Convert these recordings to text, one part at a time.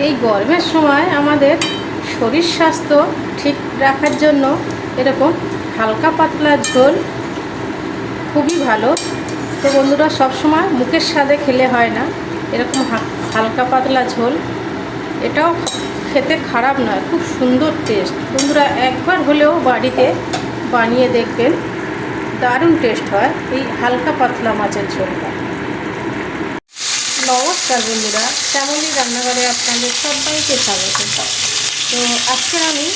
এই গরমের সময় আমাদের শরীর স্বাস্থ্য ঠিক রাখার জন্য এরকম হালকা পাতলা ঝোল খুবই ভালো। তো বন্ধুরা, সবসময় মুখের স্বাদে খেলে হয় না। এরকম হালকা পাতলা ঝোল, এটাও খেতে খারাপ নয়, খুব সুন্দর টেস্ট বন্ধুরা, একবার হলেও বাড়িতে বানিয়ে দেখবেন, দারুণ টেস্ট হয় এই হালকা পাতলা মাছের ঝোলটা। নমস্কার বন্ধুরা শ্যামলি রান্নাঘরে আপনাদের সবাইকে স্বাগত। তো আজকে আমি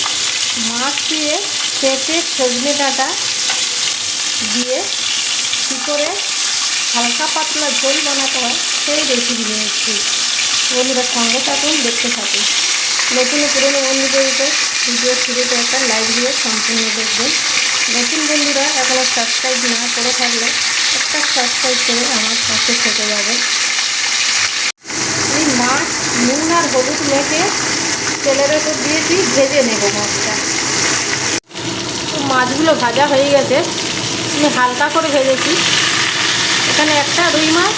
মাছ দিয়ে পেঁপে সজনে ডাঁটা দিয়ে কী করে হালকা পাতলা ঝোল বানাতে হয় সেই রেসিপি নিয়ে এসেছি। বন্ধুরা সঙ্গে থাকুন, দেখতে থাকুন। নতুন পুরনো বন্ধুদেরকে ভিডিও শুরুতে একটা লাইক দিয়ে সম্পূর্ণ দেখবেন। নতুন বন্ধুরা এখনও সাবস্ক্রাইব না করে থাকলে একটা সাবস্ক্রাইব করে আমার পাশে থেকে যাবে এই মাছ নুন আর হলুদ মেখে তেলের ওপর দিয়েছি, ভেজে নেব মাছটা। তো মাছগুলো ভাজা হয়ে গেছে। আমি হালকা করে ভেজেছি। এখানে একটা রুই মাছ,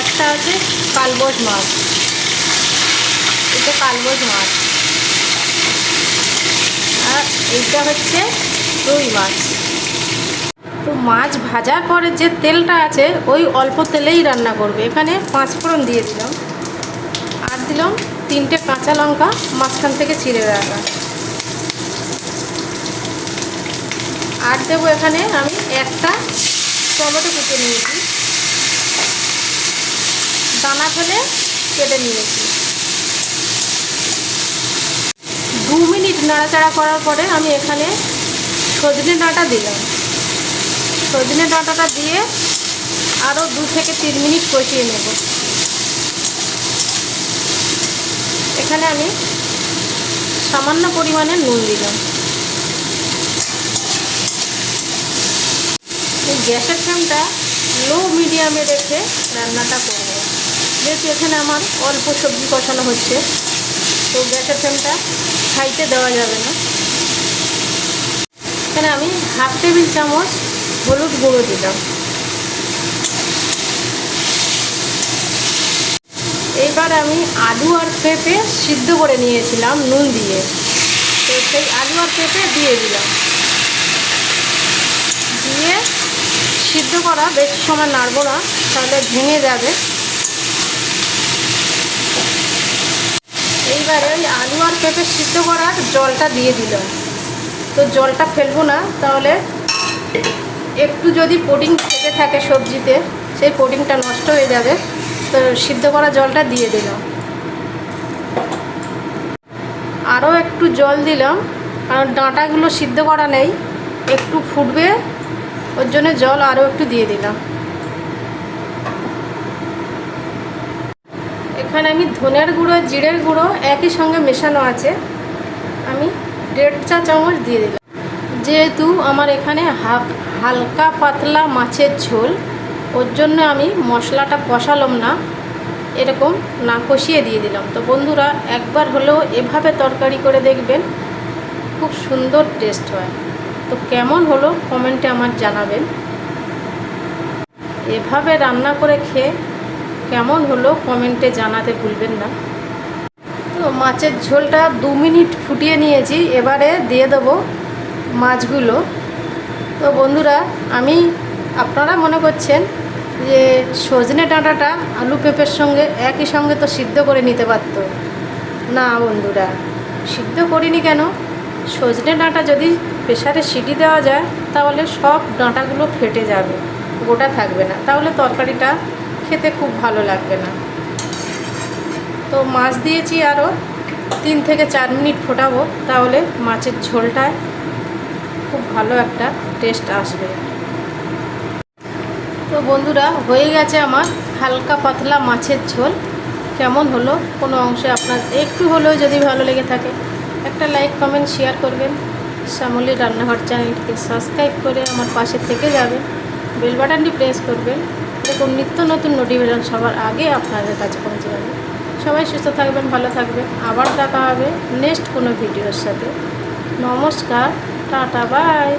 একটা আছে কালবোজ মাছ। এটা কালবোজ মাছ। আর এইটা হচ্ছে রুই মাছ। তো মাছ ভাজার পরে যে তেলটা আছে, ওই অল্প তেলেই রান্না করবে। এখানে পাঁচ ফোড়ন দিয়েছিলাম। আর দিলাম তিনটে কাঁচা লঙ্কা মাঝখান থেকে ছিঁড়ে রাখা। আর দেবো এখানে আমি একটা টমেটো কুচে নিয়েছি। দানা ফেলে কেটে নিয়েছি। দু মিনিট নাড়াচাড়া করার পরে আমি এখানে সজনে ডাঁটা দিলাম। সজনে ডাঁটাটা দিয়ে আরও দু থেকে তিন মিনিট কষিয়ে নেব। এখানে আমি সামান্য পরিমাণে নুন দিলাম। এই গ্যাসের ফ্লেমটা লো মিডিয়ামে রেখে রান্নাটা করব। যেহেতু এখানে আমার অল্প সবজি কষানো হচ্ছে, তো গ্যাসের ফ্লেমটা হাইতে দেওয়া যাবে না। এখানে আমি হাফ টেবিল চামচ হলুদ গুঁড়ো দিলাম। এইবার আমি আলু আর পেঁপে সিদ্ধ করে নিয়েছিলাম নুন দিয়ে। তো সেই আলু আর পেঁপে দিয়ে দিলাম। দিয়ে সিদ্ধ করা বেশি সময় নাড়বো না, তাহলে ভেঙে যাবে। এইবারে ওই আলু আর পেঁপে সিদ্ধ করার জলটা দিয়ে দিলাম। তো জলটা ফেলব না, তাহলে একটু যদি প্রোটিন থেকে থাকে সবজিতে, সেই প্রোটিনটা নষ্ট হয়ে যাবে। তো সিদ্ধ করা জলটা দিয়ে দিলাম আরও একটু জল দিলাম, কারণ ডাঁটাগুলো সিদ্ধ করা নেই, একটু ফুটবে, ওর জন্য জল আরও একটু দিয়ে দিলাম। এখানে আমি ধনের গুঁড়ো, জিরের গুঁড়ো একই সঙ্গে মেশানো আছে। আমি দেড় চা চামচ দিয়ে দিলাম। যেহেতু আমার এখানে হালকা পাতলা মাছের ঝোল ওর জন্য আমি মশলাটা কষালাম না, এরকম না কষিয়ে দিয়ে দিলাম। তো বন্ধুরা, একবার হলেও এভাবে তরকারি করে দেখবেন, খুব সুন্দর টেস্ট হয়। তো কেমন হলো কমেন্টে আমার জানাবেন। এভাবে রান্না করে খেয়ে কেমন হলো কমেন্টে জানাতে ভুলবেন না। তো মাছের ঝোলটা দু মিনিট ফুটিয়ে নিয়েছি, এবারে দিয়ে দেবো মাছগুলো। তো বন্ধুরা, আমি, আপনারা মনে করছেন যে সজনে ডাঁটাটা আলু পেঁপের সঙ্গে একই সঙ্গে তো সিদ্ধ করে নিতে পারতো। না বন্ধুরা, সিদ্ধ করিনি কেন? সজনে ডাঁটা যদি প্রেশারে সিটি দেওয়া যায়, তাহলে সব ডাঁটাগুলো ফেটে যাবে, গোটা থাকবে না। তাহলে তরকারিটা খেতে খুব ভালো লাগবে না। তো মাছ দিয়েছি আরও তিন থেকে চার মিনিট ফোটাবো, তাহলে মাছের ঝোলটায় খুব ভালো একটা টেস্ট আসবে। তো বন্ধুরা, হয়ে গেছে আমার হালকা পাতলা মাছের ঝোল। কেমন হলো? কোনো অংশে আপনার একটু হলেও যদি ভালো লেগে থাকে, একটা লাইক, কমেন্ট, শেয়ার করবেন। শ্যামলি রান্নাঘর চ্যানেলটিকে সাবস্ক্রাইব করে আমার পাশে থেকে যাবেন। বেল বাটনটি প্রেস করবেন। এরকম নিত্য নতুন নোটিফিকেশন সবার আগে আপনাদের কাছে পৌঁছে যাবে। সবাই সুস্থ থাকবেন, ভালো থাকবেন। আবার দেখা হবে নেক্সট কোনো ভিডিওর সাথে। নমস্কার, টাটা, বাই।